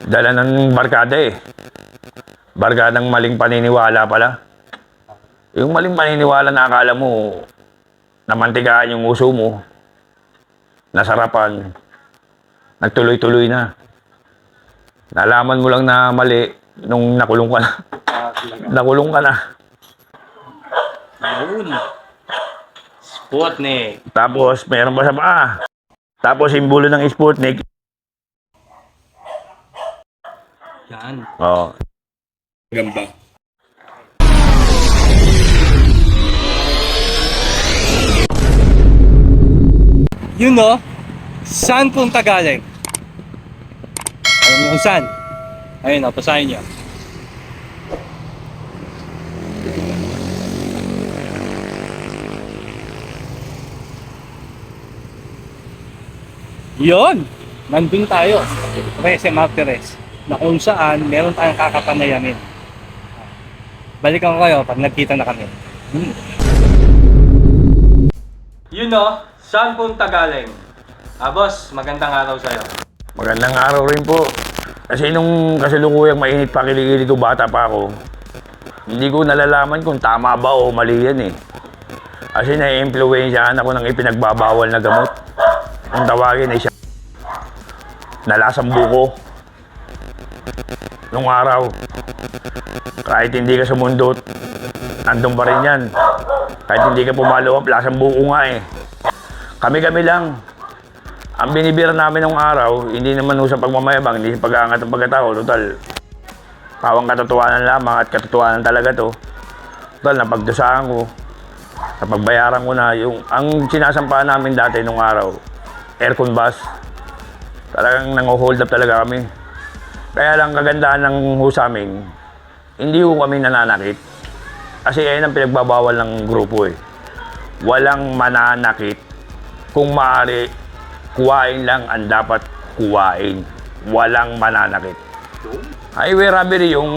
Dala ng barkada eh. Barkadang maling paniniwala pala. Yung maling paniniwala na akala mo, namantigaan yung uso mo, nasarapan, nagtuloy-tuloy na. Nalaman mo lang na mali nung nakulong ka na. nakulong ka na. Yun. Sputnik. Tapos, meron pa sa paa. Tapos, simbolo ng Sputnik. Yan. Oh. Gamba. Yun no, saan punta galing? Alam niyo kung saan? Ayun, o, pasahin niyo. Yun! Nandun tayo. Rese Martires. Na kung saan meron tayong kakapanayamin. Balikan ko kayo pag nagkita na kami. Hmm. Yun no, saan punta galing? Ah boss, magandang araw sa'yo. Magandang araw rin po. Kasi nung kasalukuyang mainit pa kiligili ko bata pa ako, hindi ko nalalaman kung tama ba o mali yan eh. Kasi na-influensyahan ako ng ipinagbabawal na gamot. Ang tawagin ay siya. Nalasang buko. Nung araw, kahit hindi ka sumundot, nandun pa rin yan. Kahit hindi ka pumalo up, lasang buko nga eh. Kami-kami lang. Ang binibira namin nung araw, hindi naman sa pagmamayabang, hindi sa pag-aangat ng pagkatao. Total, pawang katotohanan lamang at katotohanan talaga to. Total, napagdusahan ko. Napagbayaran ko na yung, ang sinasampahan namin dati nung araw, aircon bus. Talagang nang-hold up talaga kami. Kaya lang kagandahan ng ho sa amin, hindi ho kami nananakit. Kasi ayun ang pinagbabawal ng grupo eh. Walang mananakit. Kung maaari, kuwain lang ang dapat kuwain. Walang mananakit. Highway robbery, yung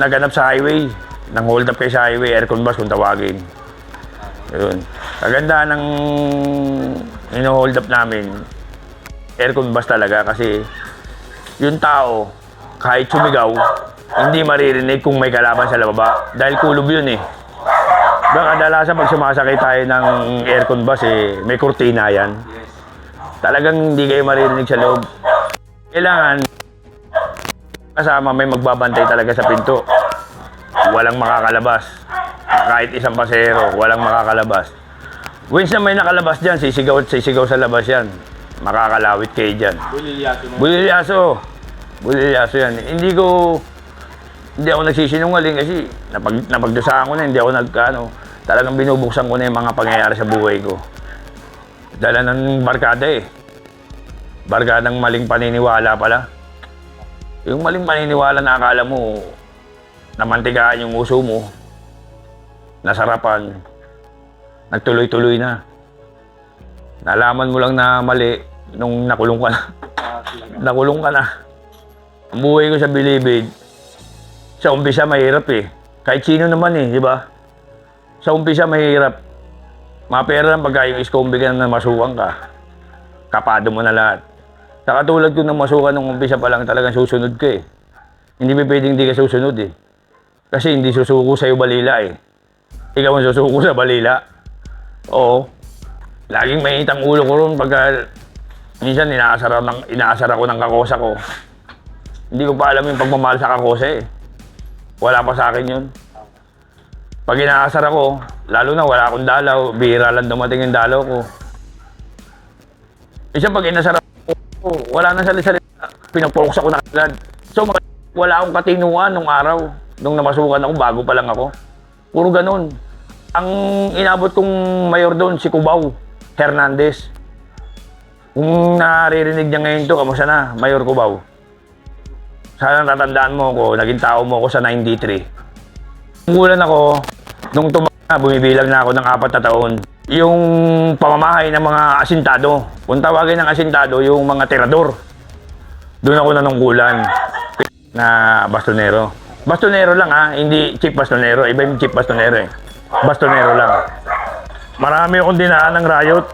naganap sa highway. Nang hold up kayo sa highway, aircon bus kung tawagin. Yun. Kagandahan ng ino-hold up namin, aircon bus talaga kasi yung tao, kahit sumigaw, hindi maririnig kung may kalaban sa lababa. Dahil kulob yun eh. Baka kadalasan pag sumasakay tayo ng aircon bus eh, may kurtina yan. Talagang hindi kayo maririnig sa loob. Kailangan kasama may magbabantay talaga sa pinto. Walang makakalabas. Kahit isang pasero, walang makakalabas. Once na may nakalabas dyan, sisigaw at sisigaw sa labas yan. Makakalawit kayo dyan. Bulilyaso. Bulilyaso. Bulilyaso yan. Hindi ko, hindi ako nagsisinungaling kasi napag, napagdasaan ko na, hindi ako nagkano. Talagang binubuksan ko na yung mga pangyayari sa buhay ko. Dala ng barkada eh. Barkadang maling paniniwala pala. Yung maling paniniwala na akala mo, namantigaan yung uso mo, nasarapan, nagtuloy-tuloy na. Nalaman mo lang na mali nung nakulong ka na. nakulong ka na. Ang buhay ko sa Bilibid, sa umpisa mahirap eh. Kahit sino naman eh, di ba? Sa umpisa mahirap. Mapera lang pagka yung iskombigan na masukan ka. Kapado mo na lahat. Sa katulad ko ng masukan nung umpisa pa lang talagang susunod ka eh. Hindi pa pwedeng hindi ka susunod eh. Kasi hindi susuko sa'yo balila eh. Ikaw ang susuko sa balila. Oo. Laging mainit ang ulo ko ron pagka minsan inaasar ng, inaasar ako ng kakosa ko. Hindi ko pa alam yung pagmamahal sa kakosa eh. Wala pa sa akin yun. Pag inaasar ako, lalo na wala akong dalaw, bihira lang dumating yung dalaw ko. Isa pag inasar ako, wala na salita-salita, pinapoksa ko na agad. So, wala akong katinuan nung araw, nung namasukan ako, bago pa lang ako. Puro ganun. Ang inabot kong mayor doon, si Cubao Hernandez. Kung naririnig niya ngayon to, kamusta na, Mayor Cubao? Sana tatandaan mo ako, naging tao mo ako sa 93. Umulan ako, nung tumama, bumibilang na ako ng apat na taon. Yung pamamahay ng mga asintado, kung tawagin ng asintado, yung mga tirador. Doon ako nanungkulan na bastonero. Bastonero lang ha, hindi chief bastonero. Iba yung chief bastonero eh. Bastonero lang. Marami akong dinaan ng riot.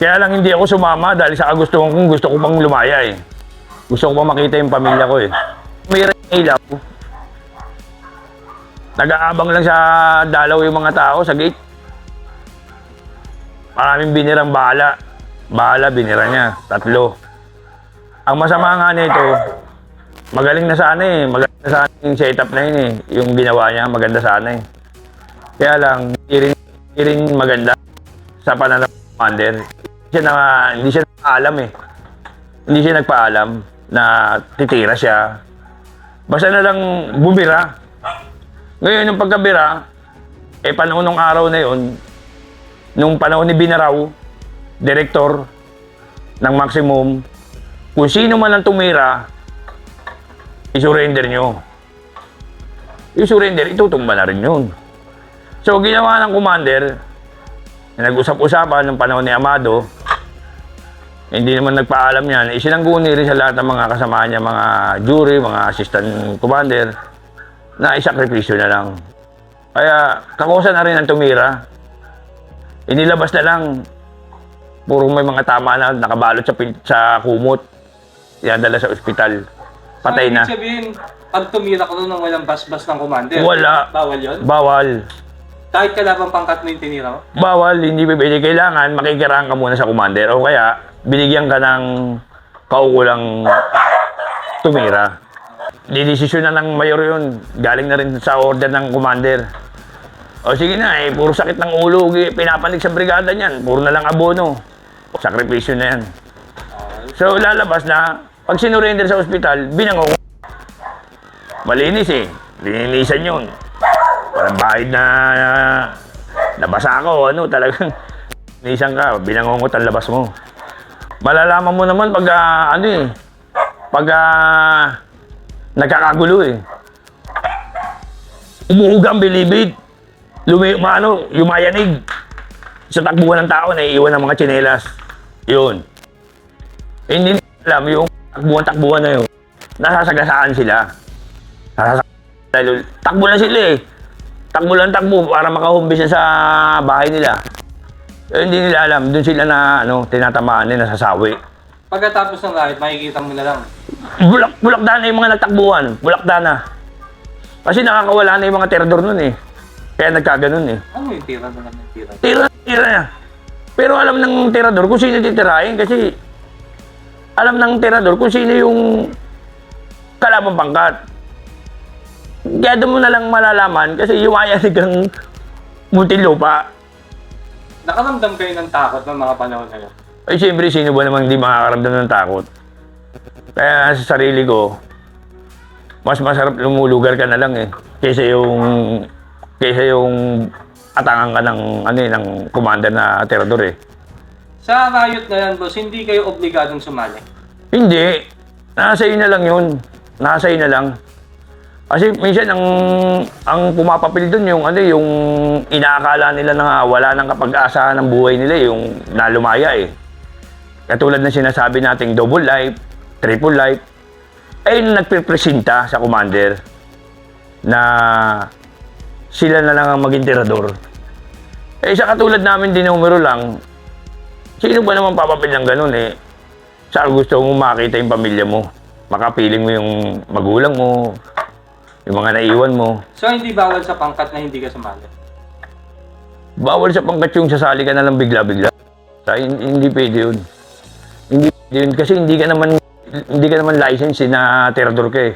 Kaya lang hindi ako sumama dahil sa kagustuhan kong gusto ko pang lumaya eh. Gusto ko pa makita yung pamilya ko eh. May ilaw. Nag-aabang lang sa dalaw yung mga tao sa gate. Maraming binirang bahala. Bahala, binira niya. Tatlo. Ang masama nga nito, magaling na sana eh. Magaling na sana yung setup na yun eh. Yung ginawa niya, maganda sana eh. Kaya lang, hindi rin, hindi rin maganda sa pananaw ng commander. Hindi siya, na, hindi siya nagpaalam eh. Hindi siya nagpaalam na titira siya. Basta na lang bumira. Ngayon, yung pagkabira, eh panahon ng araw na yun, nung panahon ni Binaraw, director ng maximum, kung sino man ang tumira, isurrender nyo. I-surrender, itutumba na rin yun. So, ginawa ng commander, na nag-usap-usapan ng panahon ni Amado, hindi naman nagpaalam yan, isinangguni rin sa lahat ng mga kasama niya, mga jury, mga assistant commander, na isakripisyo na lang. Kaya, kakusa na rin ang tumira. Inilabas na lang, puro may mga tama na nakabalot sa, sa kumot, dala sa ospital. Patay So, na. ibig sabihin, pag tumira ko nung walang basbas ng commander, Wala. bawal yun? Bawal. Kahit kalabang pangkat mo yung tinira mo? Bawal, hindi pwede. Kailangan makikiraan ka muna sa commander o kaya binigyan ka ng kaukulang tumira. Didesisyon na ng mayor yun. Galing na rin sa order ng commander. O sige na, eh, puro sakit ng ulo, pinapanig sa brigada niyan. Puro na lang abono. Sakripisyo na yan. So lalabas na, pag sinurrender sa ospital, binangong. Malinis eh. Lininisan yun. Parang bahid na nabasa ako, ano, talagang nisan ka, binangongot ang labas mo. Malalaman mo naman pag, ah, ano eh, pag ah, nagkakagulo eh. Umuuga ang bilibid. Lumi, maano, yumayanig. Sa takbuhan ng tao, naiiwan ng mga tsinelas. Yun. Hindi alam yung takbuhan-takbuhan na yun. Nasasagasaan sila. Nasasagasaan. Takbo lang sila eh. Takbo lang takbo para makahumbis na sa bahay nila. Eh, hindi nila alam. Doon sila na ano, tinatamaan nila nasasawi. Pagkatapos ng riot, makikita mo na lang. Bulak, bulakda na yung mga nagtakbuhan. Bulakda na. Kasi nakakawala na yung mga terador nun eh. Kaya nagkaganon eh. Ano yung tira na lang ng tira? Tira, tira na. Pero alam ng tirador kung sino titirahin kasi alam ng tirador kung sino yung kalabang pangkat. Kaya doon mo na lang malalaman kasi yumayanig ang Muntinlupa. Nakaramdam kayo ng takot ng mga panahon na yun. Ay siyempre, sino ba namang hindi makakaramdam ng takot? Kaya sa sarili ko, mas masarap lumulugar ka na lang eh. Kaysa yung, kaysa yung atangan ka ng, ano eh, ng commander na terador eh. Sa riot na yan, boss, hindi kayo obligadong sumali. Hindi. Nasa iyo na lang yun. Nasa iyo na lang. Kasi minsan ang ang pumapapil doon yung ano yung inaakala nila na wala nang kapag-asa ng buhay nila eh, yung nalumaya eh. Katulad ng sinasabi nating double life, triple life, ay nagpipresenta sa commander na sila na lang ang maging tirador. Eh sa katulad namin din numero lang, sino ba naman papapil ng ganun eh? Saan gusto mo makita yung pamilya mo? Makapiling mo yung magulang mo, yung mga naiwan mo. So, hindi bawal sa pangkat na hindi ka sumali. Bawal sa pangkat yung sasali ka na lang bigla-bigla. Hindi pwede yun. Hindi pwede yun kasi hindi ka naman hindi ka naman license eh, na terador ka eh.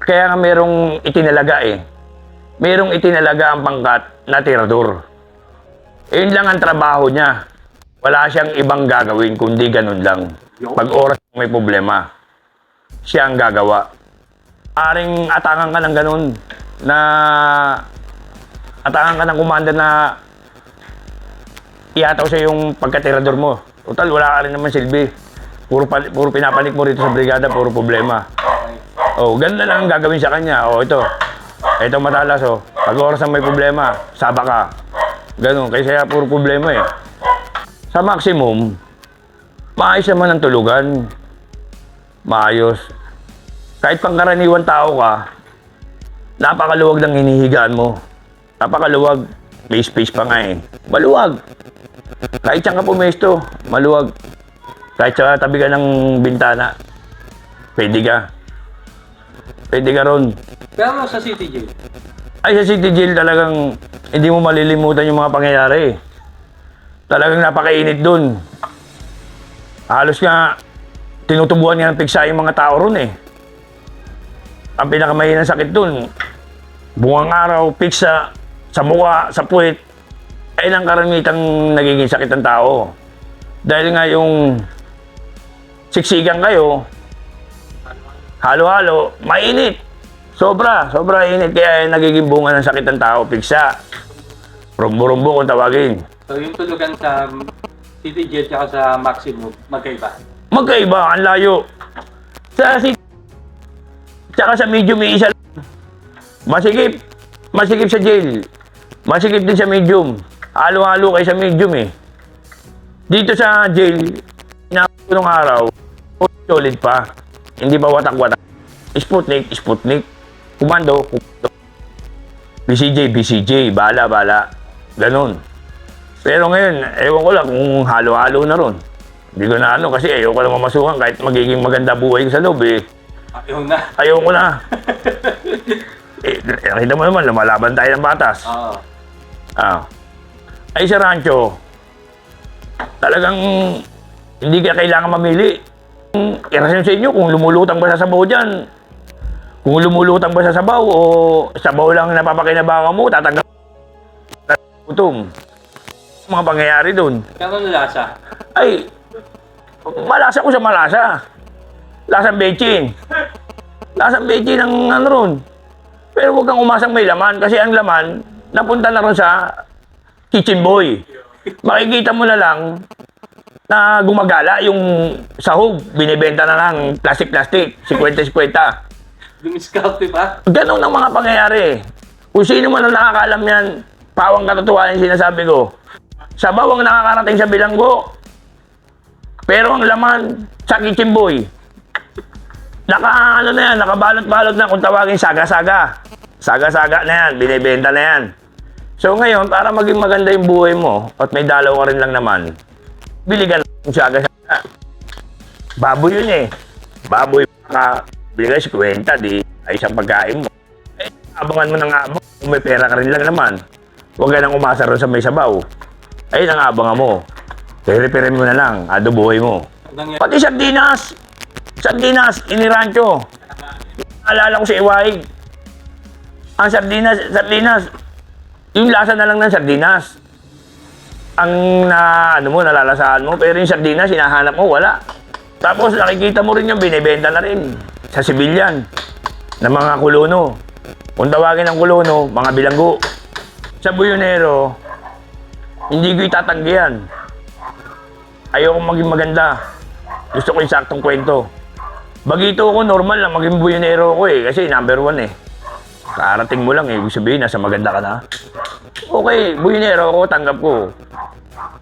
Kaya nga merong itinalaga eh. Merong itinalaga ang pangkat na terador. Eh, yun lang ang trabaho niya. Wala siyang ibang gagawin kundi ganun lang. Pag oras may problema, siya ang gagawa. Aring atangan ka ng ganun na atangan ka ng commander na ihataw sa yung pagkatirador mo. Total, wala ka rin naman silbi. Puro, puro pinapanik mo rito sa brigada, puro problema. Oh, ganun na lang ang gagawin sa kanya. Oh, ito. Ito matalas, oh. Pag oras na may problema, saba ka. Ganun, kaya puro problema eh. Sa maximum, maayos naman ang tulugan. Maayos. Kahit pangkaraniwan tao ka, napakaluwag ng hinihigaan mo. Napakaluwag. May space pa nga eh. Maluwag. Kahit saan ka pumesto, maluwag. Kahit sa tabi ka ng bintana, pwede ka. Pwede ka ron. Pero sa City Jail, Ay, sa City Jail talagang hindi mo malilimutan yung mga pangyayari. Talagang napakainit dun. Halos nga, tinutubuan nga ng piksa yung mga tao ron eh. Ang pinakamahinang sakit dun, bungang araw, piksa, sa mukha, sa puwit, ay ang karamitang nagiging sakit ng tao. Dahil nga yung siksikan kayo, halo-halo, mainit. Sobra, sobra init kaya nagiging bunga ng sakit ng tao, piksa. Rumbo-rumbo kung tawagin. so yung tulugan sa City Jail tsaka sa Maximum, magkaiba. Magkaiba, ang layo. Sa si Tsaka sa medium may isa lang. Masikip. Masikip sa jail. Masikip din sa medium. Halo-halo kayo sa medium eh. Dito sa jail, nung araw, solid pa. Hindi pa watak-watak. Sputnik, Sputnik. Kumando, kumando. BCJ, BCJ. Bala, bala. Ganon. Pero ngayon, ewan ko lang kung halo-halo na ron. Hindi ko na ano kasi ayoko lang mamasukan kahit magiging maganda buhay ko sa loob eh. Ayaw na. Ayoko na. eh, nakita mo naman, lumalaban tayo ng batas. Oo. Ah. Ay sa rancho, talagang hindi ka kailangan mamili. Irasyon sa inyo kung lumulutang ba sa sabaw dyan. Kung lumulutang ba sa sabaw o sabaw lang napapakinabangan mo, tatanggal gutom. Mga pangyayari doon. Pero ano lasa? Ay, malasa ko sa malasa. Lasang bechin. Lasang bechin ang ano ron. Pero huwag kang umasang may laman kasi ang laman napunta na ron sa kitchen boy. Makikita mo na lang na gumagala yung sahog. Binibenta na lang plastic-plastic. 50-50. Dumiskarte pa? Ganon ang mga pangyayari. Kung sino man ang nakakaalam yan, pawang katotohanan yung sinasabi ko. Sa bawang nakakarating sa bilanggo. Pero ang laman sa kitchen boy. Naka ano na yan, nakabalot-balot na kung tawagin saga-saga. Saga-saga na yan, binibenta na yan. So ngayon, para maging maganda yung buhay mo, at may dalaw ka rin lang naman, bili ka ng saga-saga. Baboy yun eh. Baboy ka, bili ka 50, di ay isang pagkain mo. Eh, abangan mo ng abang, kung may pera ka rin lang naman. Huwag ka nang umasa rin sa may sabaw. Ayun ang abangan mo. Pere-pere mo na lang, adoboy mo. Pati sardinas. Sardinas, inirancho. Alala ko sa iwaig. Ang sardinas, sardinas, yung lasa na lang ng sardinas. Ang na, ano mo, nalalasahan mo, pero yung sardinas, hinahanap mo, wala. Tapos nakikita mo rin yung binibenta na rin sa sibilyan ng mga kuluno. Kung tawagin ng kuluno, mga bilanggo. Sa Buyonero, hindi ko itatanggihan. Ayoko maging maganda. Gusto ko yung saktong kwento. Bagito ako, normal lang, maging buyonero ako eh. Kasi number one eh. Karating mo lang eh, ibig sabihin, nasa maganda ka na. Okay, buyonero ako, tanggap ko.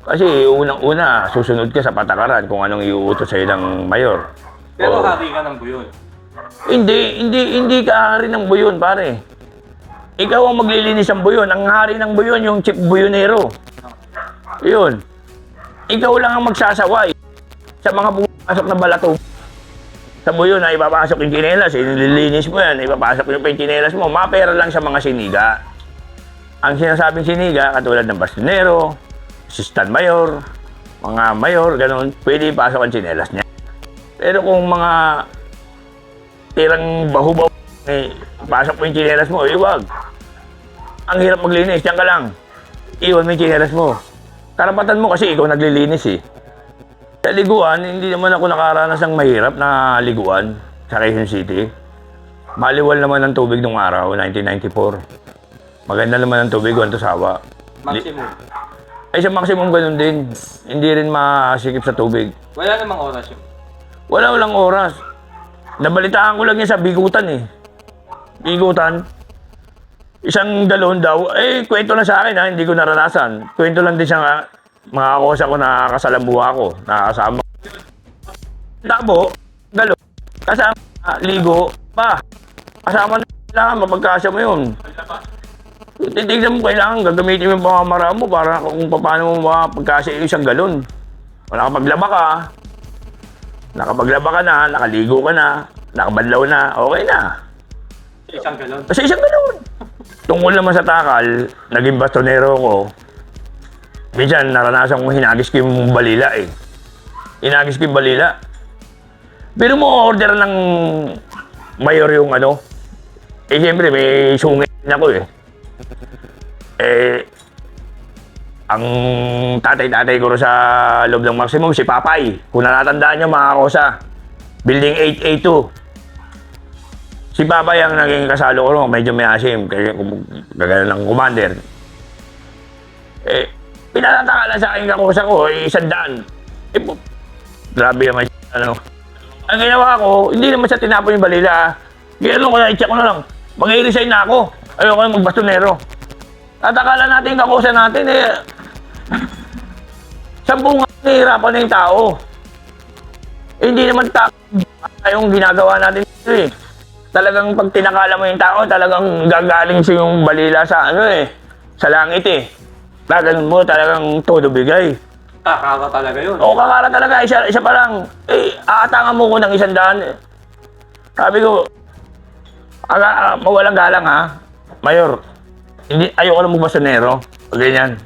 Kasi unang-una, susunod ka sa patakaran kung anong iuutos sa'yo ng mayor. Pero Oo. hari ka ng buyon. Hindi, hindi, hindi ka hari ng buyon, pare. Ikaw ang maglilinis ng buyon. Ang hari ng buyon, yung chief buyonero. Yun. Ikaw lang ang magsasaway sa mga pumapasok na balato. Sa buyon na ipapasok yung chinelas, inililinis mo yan, ipapasok pa yung chinelas mo. Mapera lang sa mga siniga. Ang sinasabing siniga, katulad ng bastonero, assistant mayor, mga mayor, ganun, pwede ipasok ang chinelas niya. Pero kung mga tirang bahubaw, eh, pasok mo yung chinelas mo, iwag. Ang hirap maglinis, diyan ka lang. Iwan mo yung chinelas mo. Karapatan mo kasi ikaw naglilinis eh. Sa liguan, hindi naman ako nakaranas ng mahirap na liguan sa Quezon City. Maliwal naman ang tubig nung araw, 1994. Maganda naman ang tubig, walang sawa. Maximum. Ay sa maximum ganun din. Hindi rin masikip sa tubig. Wala namang oras yun. Wala walang oras. Nabalitaan ko lang yan sa bigutan eh. Bigutan. Isang galon daw. Eh, kwento na sa akin ha, hindi ko naranasan. Kwento lang din siya nga, mga kosa ko na kasalambuha ko, nakakasama. Tabo, galon, kasama, ligo, pa. Kasama na kailangan, mapagkasya mo yun. Titignan mo, kailangan gagamitin mo yung pamamara mo para kung paano mo mapagkasya yung isang galon. O nakapaglaba ka, nakapaglaba ka na, nakaligo ka na, nakabanlaw na, okay na. Isang galon. Kasi isang ganun. Tungkol naman sa takal, naging bastonero ko. Minsan, naranasan kong hinagis ko yung balila eh. Hinagis ko yung balila. Pero mo order ng mayor yung ano. Eh, siyempre, may sungit ako eh. Eh, ang tatay-tatay ko sa loob ng maximum, si Papay. Kung natatandaan niyo, mga kosa. Building 882. Si Papa yung naging kasalo ko medyo may asim, kaya kung gagana ng commander. Eh, pinatatakaan sa akin kakusa ko, eh, isang daan. Eh, po, grabe naman ano. Ang ginawa ko, hindi naman siya tinapon yung balila. Gano'n ko na, i-check ko na lang. Mag-i-resign na ako. Ayoko na magbastonero. At akala natin kakusa natin, eh, sampung nga nahihirapan na yung tao. Eh, hindi naman ta yung ginagawa natin dito eh. Talagang pag tinakala mo yung tao, talagang gagaling siya yung balila sa ano eh, sa langit eh. Gaganon mo, talagang todo bigay. Kakaka talaga yun. O kakara talaga, isa, isa pa lang. Eh, aatangan mo ko ng isang daan. eh. Sabi ko, aga, ah, mawalang galang ha, Mayor. Hindi, ayoko lang magbastonero. O ganyan.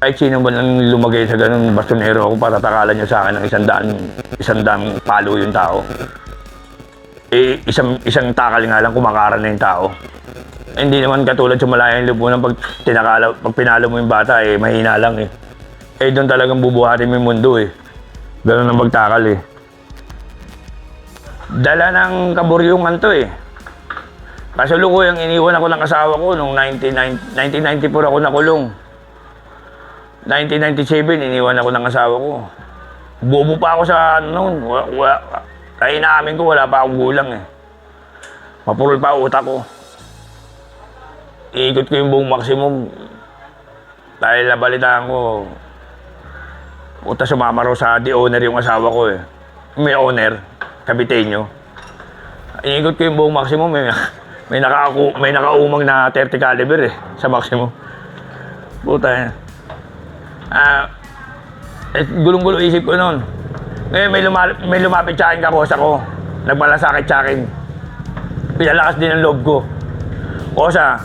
Kahit sino man ang lumagay sa ganung bastonero ako para takalan niyo sa akin ng isang daan, isang daan palo yung tao. Eh, isang, isang takal nga lang kumakaran na yung tao. Hindi naman katulad sa malayang lipunan pag, tinakala, pag pinalo mo yung bata, eh, mahina lang eh. Eh, doon talagang bubuhatin mo yung mundo eh. Ganun ang magtakal eh. Dala ng kaburyungan to eh. Kasalukuyang iniwan ako ng asawa ko nung 19, 1994 ako nakulong. 1997, iniwan ako ng asawa ko. Bobo pa ako sa ano noon. Kaya inaamin ko, wala pa akong gulang eh. Mapurol pa utak ko. Iikot ko yung buong maximum. Dahil nabalitaan ko, puta sumama raw sa di owner yung asawa ko eh. May owner, Kabiteño. Iikot ko yung buong maximum eh. May, naka may nakaumang na 30 caliber eh, sa maximum. Puta yan. Ah, eh, gulong-gulo isip ko noon. Ngayon may, luma- may lumapit sa akin kakosa ko. Nagmalasakit sa akin. Pinalakas din ang loob ko. Kosa,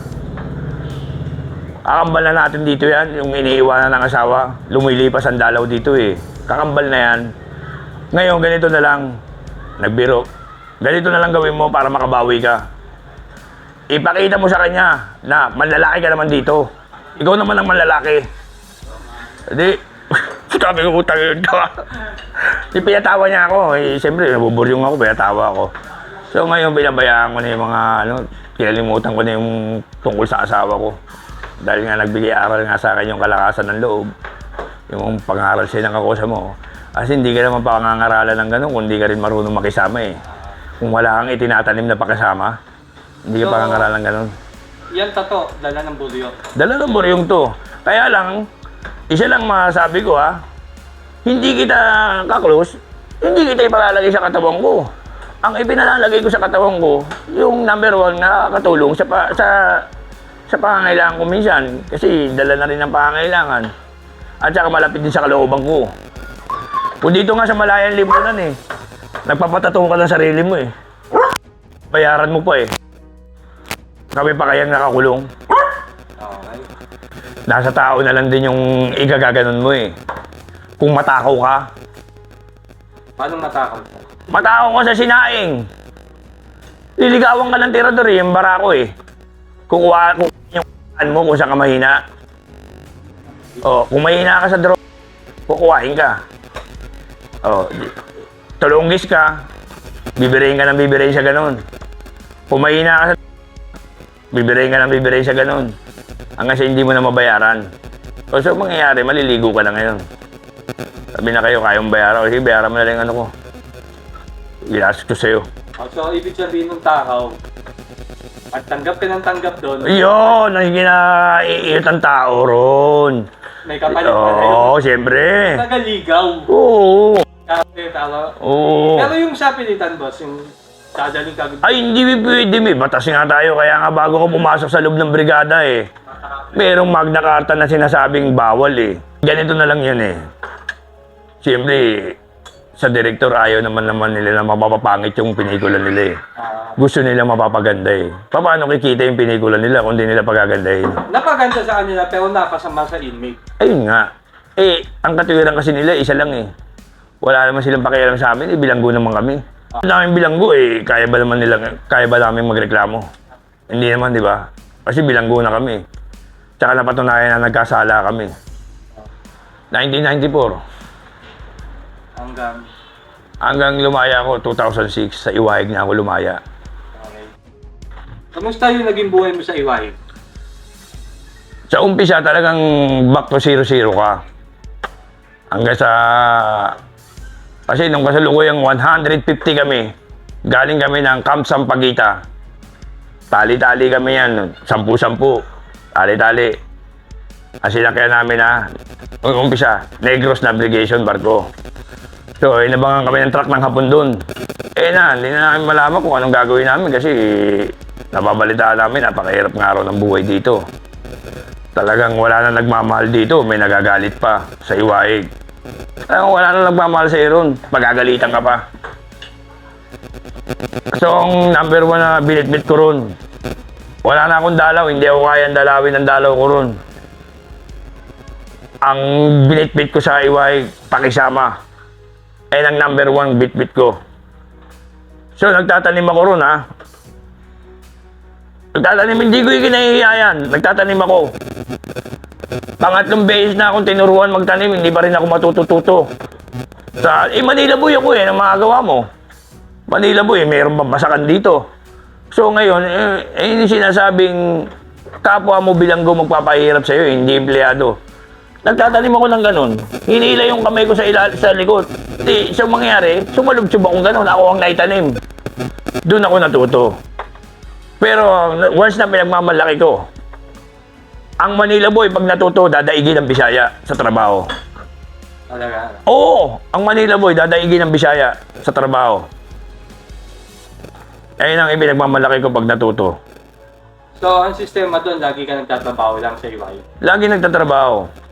kakambal na natin dito yan, yung iniiwanan ng asawa. Lumilipas ang dalaw dito eh. Kakambal na yan. Ngayon, ganito na lang. Nagbiro. Ganito na lang gawin mo para makabawi ka. Ipakita mo sa kanya na manlalaki ka naman dito. Ikaw naman ang manlalaki. Hindi. Sabi ko, utang yun tawa. Di pinatawa niya ako. Eh, siyempre, nabuburyong ako, pinatawa ako. So ngayon, binabayaan ko na yung mga, ano, kinalimutan ko na yung tungkol sa asawa ko. Dahil nga nagbigay aral nga sa akin yung kalakasan ng loob. Yung pangaral siya ng kakusa mo. Kasi hindi ka naman pangangaralan ng ganun kung hindi ka rin marunong makisama eh. Kung wala kang itinatanim na pakasama, hindi ka So- pangangaralan ganun. Yan tato, dala ng bulyo. Dala ng buryong to. Kaya lang, isa lang masabi ko ha, hindi kita kaklose, hindi kita ipalalagay sa katawan ko. Ang ipinalalagay ko sa katawan ko, yung number one na nakakatulong sa, pa, sa, sa pangangailangan ko minsan. Kasi dala na rin ng pangangailangan. At saka malapit din sa kalooban ko. Kung dito nga sa Malayan Lipunan eh, nagpapatato ka ng sarili mo eh. Bayaran mo pa eh. Kami pa kayang nakakulong. Okay. Nasa tao na lang din yung igagaganon mo eh. Kung matakaw ka, Paano matakaw ka? matakaw ka sa sinaing. Liligawan ka ng tirador eh, yung barako eh. Kukuha, kukuha k***an mo kung saan ka mahina. O, kung mahina ka sa drone, kukuhain ka. O, di- tulunggis ka, bibirayin ka ng bibirayin sa ganun. Kung mahina ka sa bibirayin ka ng bibirayin sa ganun. Hanggang sa hindi mo na mabayaran. O, so, mangyayari, maliligo ka na ngayon. Sabi na kayo, kayong bayaran. O, sige, bayaran mo na lang ano ko. Ilas ko sa'yo. Oh, so, ibig sabihin ng takaw, at tanggap ka ng tanggap doon, Yun, ang ginaiit ang tao ron. may kapalit ka na yun. Oo, siyempre. Nagaligaw. Oo. Kasi, tama. Oo. Pero yung sa pilitan, boss, yung dadaling ka Ay, hindi pwede, may batas nga tayo. Kaya nga bago ko pumasok sa loob ng brigada eh. Merong Magna Carta na sinasabing bawal eh. Ganito na lang yun eh. Siyempre, sa director ayaw naman naman nila na mapapangit yung pelikula nila eh. Ah, Gusto nila mapapaganda eh. Paano kikita yung pelikula nila kung di nila pagagandahin? napaganda sa kanila pero napasama sa inmate. Ayun nga. Eh, ang katuwiran kasi nila, isa lang eh. Wala naman silang pakialam sa amin, eh, bilanggo naman kami. Ang daming bilanggo eh, kaya ba naman nila, kaya ba namin magreklamo? Hindi naman, di ba? Kasi bilanggo na kami. Tsaka napatunayan na nagkasala kami. 1994, Hanggang, hanggang lumaya ako, 2006, sa Iwahig na ako lumaya. okay. Kamusta yung naging buhay mo sa Iwahig? Sa umpisa talagang back to zero-zero ka. Hanggang sa... Kasi nung kasalukuyang 150 kami, galing kami ng Camp Sampaguita. Tali-tali kami yan, sampu-sampu. Tali-tali. Kasi kaya namin na, umpisa, Negros Navigation Barko. So, inabangan kami ng truck ng hapon doon. Eh na, hindi na namin malaman kung anong gagawin namin kasi nababalitaan namin, napakahirap nga raw ng buhay dito. Talagang wala na nagmamahal dito, may nagagalit pa sa iwaig. Talagang wala na nagmamahal sa iron, pagagalitan ka pa. So, ang number one na binitbit ko ron, wala na akong dalaw, hindi ako kayang dalawin ng dalaw ko ron. Ang binitbit ko sa iwaig, pakisama. Ay ang number one bitbit ko. So, nagtatanim ako ron ha. Nagtatanim, hindi ko yung kinahihiyayan. Nagtatanim ako. Pangatlong beses na akong tinuruan magtanim, hindi pa rin ako matutututo. Sa, eh, Manila boy ako eh, ang magagawa mo. Manila boy, eh, mayroon bang basakan dito. So ngayon, eh, eh sinasabing kapwa mo bilanggo magpapahirap sa'yo, eh, hindi empleyado. Nagtatanim ako ng ganun. Hinila yung kamay ko sa, ilal sa likod. Di, so mangyari, sumalubsob akong ganun. Ako ang naitanim. Doon ako natuto. Pero once na pinagmamalaki ko, ang Manila boy, pag natuto, dadaigin ng Bisaya sa trabaho. Talaga. Oo, ang Manila boy, dadaigin ng Bisaya sa trabaho. Ayun ang ipinagmamalaki ko pag natuto. So, ang sistema doon, lagi ka nagtatrabaho lang sa Iwahig. Lagi nagtatrabaho.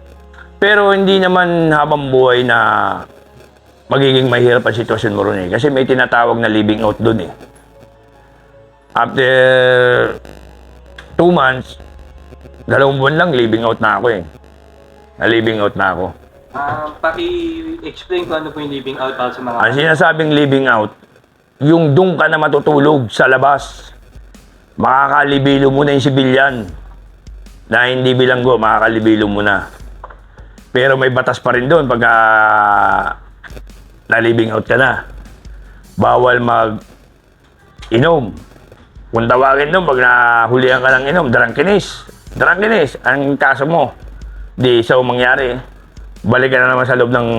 Pero hindi naman habang buhay na magiging mahirap ang sitwasyon mo ron eh. Kasi may tinatawag na living out doon eh. After two months, dalawang buwan lang, living out na ako eh. Na living out na ako. Ah, paki-explain ko ano po yung living out para sa mga... Ang sinasabing living out, yung doon ka na matutulog sa labas. Makakalibilo mo na yung sibilyan. Na hindi bilanggo, makakalibilo mo na. Pero may batas pa rin doon pagka na-living out ka na. Bawal mag inom. Kung tawagin doon, pag nahulihan ka ng inom, drunkeness. Drunkeness, ang kaso mo. Di so mangyari. Balik ka na naman sa loob ng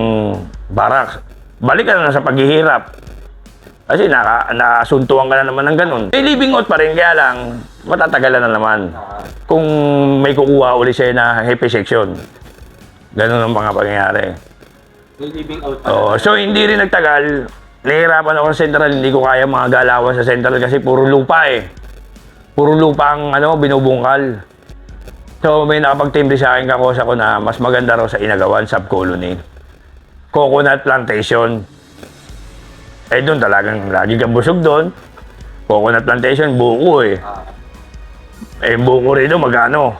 barracks. Balik ka na naman sa paghihirap. Kasi naka, nakasuntuan ka na naman ng ganun. Eh, living out pa rin, kaya lang, matatagalan na naman. Ah, Kung may kukuha uli sa'yo na happy section. Ganun ang mga pangyayari. yung living out pa. Oo, so hindi rin nagtagal. Nahihirapan ako sa Central, hindi ko kaya mga galawan sa Central kasi puro lupa eh. Puro lupa ang ano, binubungkal. So may nakapag-timbre sa akin kakosa ko na mas maganda raw sa Inagawan Subcolony. Coconut Plantation. Eh doon talagang lagi kang busog doon. Coconut Plantation, buko eh. Ah. Eh buko rin doon, magkano?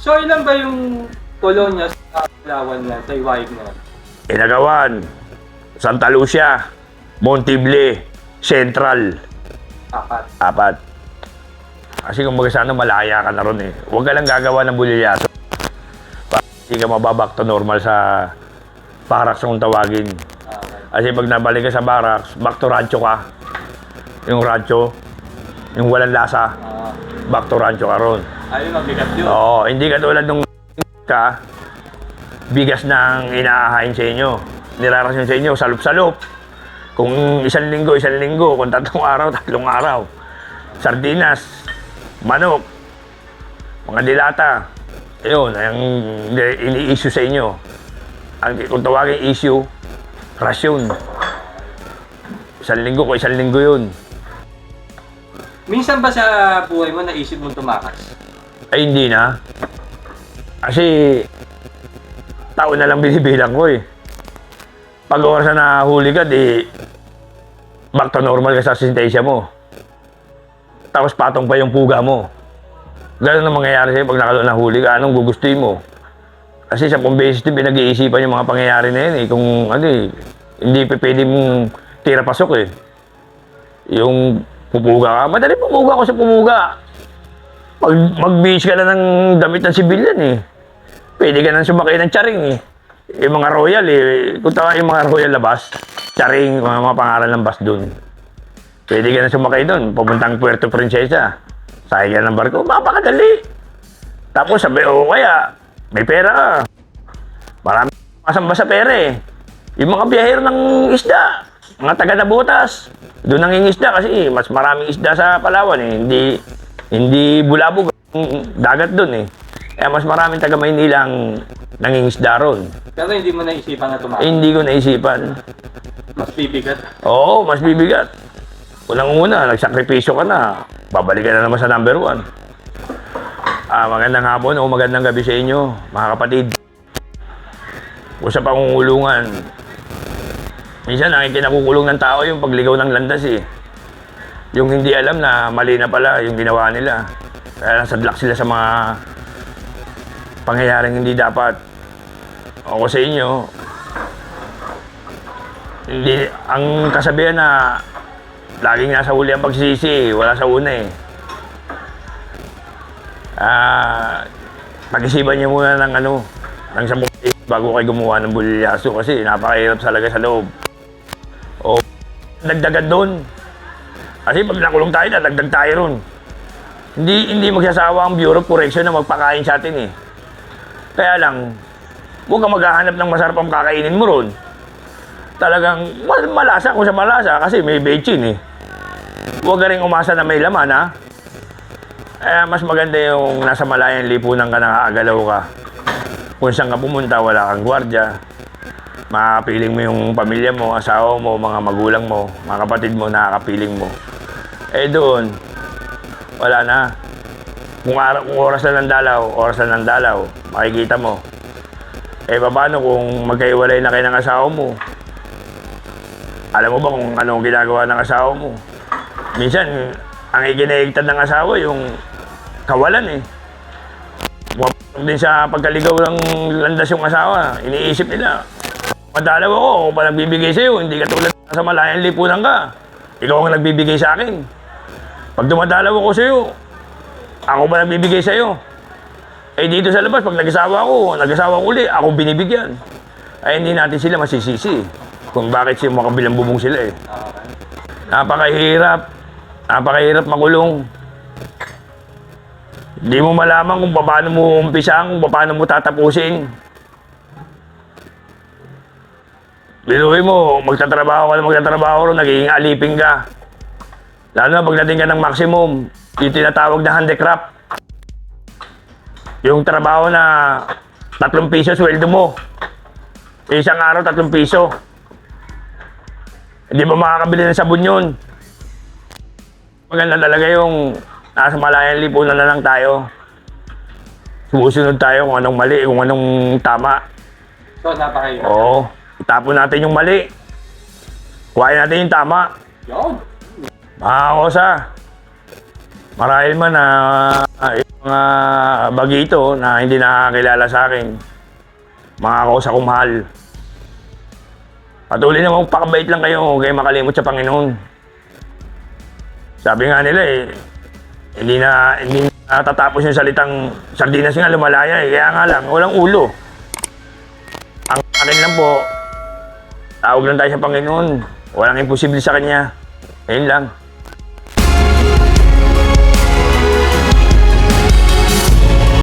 So, ilan ba yung kolonya sa Palawan na, sa Iwahig na? yan? Inagawan, Santa Lucia, Montible, Central. Apat. Apat. Kasi kung baga sana malaya ka na ron eh. Huwag ka lang gagawa ng bulilyaso. Para hindi ka mababak to normal sa barracks kung tawagin. Ah. Kasi pag nabalik ka sa barracks, back to rancho ka. Yung rancho, yung walang lasa, Ah, back to rancho ka ron. ayun, mabigat yun. Oo, hindi ka tulad nung ka, bigas nang inaahain sa inyo. Nirarasyon sa inyo, salup-salup. Kung isang linggo, isang linggo. Kung tatlong araw, tatlong araw. Sardinas, manok, mga dilata. Ayun, ang ini-issue sa inyo. Ang kung tawagin issue, rasyon. Isang linggo ko, isang linggo yun. Minsan ba sa buhay mo naisip mong tumakas? Ay, hindi na. Kasi, taon na lang binibilang ko eh. Pag oras na huli ka, di back to normal ka sa sintensya mo. Tapos patong pa yung puga mo. Ganun ang mangyayari sa'yo pag nakalo- nahuli ka. Anong gugustuhin mo? Kasi sa beses din pinag-iisipan yung mga pangyayari na yun eh. Kung ano eh, hindi pa pwede mong tira pasok eh. Yung pupuga ka. Madali pumuga ko sa pumuga. Pag mag-bihis ka na ng damit ng sibilyan eh. Pwede ka nang sumakay ng charing eh. Yung mga royal eh. Kung tawa yung mga royal labas, charing, mga, mga pangalan ng bus dun. Pwede ka na sumakay dun. Pupuntang Puerto Princesa. Sakay ka ng barko. Mapakadali. Tapos sabi, o kaya, may pera ka. Marami masamba sa pera eh. Yung mga biyahero ng isda, mga taga na butas, doon nang isda kasi mas maraming isda sa Palawan eh. Hindi, hindi bulabog ang dagat doon eh. Kaya mas maraming taga Maynila ang nangingisda ron. Pero hindi mo naisipan na tumakbo. hindi ko naisipan. Mas bibigat. Oo, mas bibigat. Unang-una, nagsakripisyo ka na. Babalik ka na naman sa number one. Ah, magandang hapon o magandang gabi sa inyo, mga kapatid. O sa pangungulungan. Minsan, ang kinakukulong ng tao yung pagligaw ng landas eh. Yung hindi alam na mali na pala yung ginawa nila. Kaya nasadlak sila sa mga pangyayaring hindi dapat. Ako sa inyo, hindi, ang kasabihan na laging nasa huli ang pagsisisi, wala sa una eh. Ah, pag-isipan niyo muna ng ano, ng isip bago kayo gumawa ng bulilyaso kasi napakahirap talaga sa loob. O, dagdagan doon. Kasi pag nakulong tayo, dadagdag tayo ron. Hindi, hindi magsasawa ang Bureau of Correction na magpakain sa atin eh. Kaya lang, huwag kang maghahanap ng masarap ang kakainin mo ron talagang mal- malasa kung sa malasa kasi may bechin eh. Huwag ka rin umasa na may laman ha. Eh, mas maganda yung nasa malayang lipunan ka nakakagalaw ka. Kung saan ka pumunta, wala kang gwardya. Makakapiling mo yung pamilya mo, asawa mo, mga magulang mo, mga kapatid mo, nakakapiling mo. Eh doon, wala na. Kung, ara- kung oras na ng dalaw, oras na ng dalaw, makikita mo. Eh, paano kung magkaiwalay na kayo ng asawa mo? Alam mo ba kung anong ginagawa ng asawa mo? Minsan, ang ikinaigtad ng asawa yung kawalan eh. Pumapasok din sa pagkaligaw ng landas yung asawa. Iniisip nila, madalaw ako, ako pa nagbibigay sa'yo, hindi ka tulad sa malayang lipunan ka. Ikaw ang nagbibigay sa akin. Pag dumadalaw ako sa'yo, ako ba nagbibigay sa'yo? Eh dito sa labas, pag nag-asawa ako, nag-asawa ko uli, ako binibigyan. Ay hindi natin sila masisisi kung bakit siya makabilang bubong sila eh. Napakahirap. Napakahirap makulong. Hindi mo malaman kung paano mo umpisahan, kung paano mo tatapusin. Binuhin mo, magtatrabaho ka na magtatrabaho ron, nagiging alipin ka. Lalo na pagdating ka ng maximum, yung tinatawag na handicraft. Yung trabaho na tatlong piso sweldo mo. Isang araw, tatlong piso. Hindi mo makakabili ng sabon yun. Maganda talaga yung nasa malayang lipunan na lang tayo. Sumusunod tayo kung anong mali, kung anong tama. So, napakahirap. Oo. Itapon natin yung mali. Kuhain natin yung tama. Yun. Mga kosa, marahil man na yung mga bagito na hindi nakakilala sa akin, mga kosa kong mahal. Patuloy na magpakabait lang kayo, huwag makalimot sa Panginoon. Sabi nga nila eh, hindi na, hindi na natatapos yung salitang sardinas nga lumalaya eh. Kaya nga lang, walang ulo. Ang akin lang po, tawag lang tayo sa Panginoon. Walang imposible sa Kanya. Ayun lang.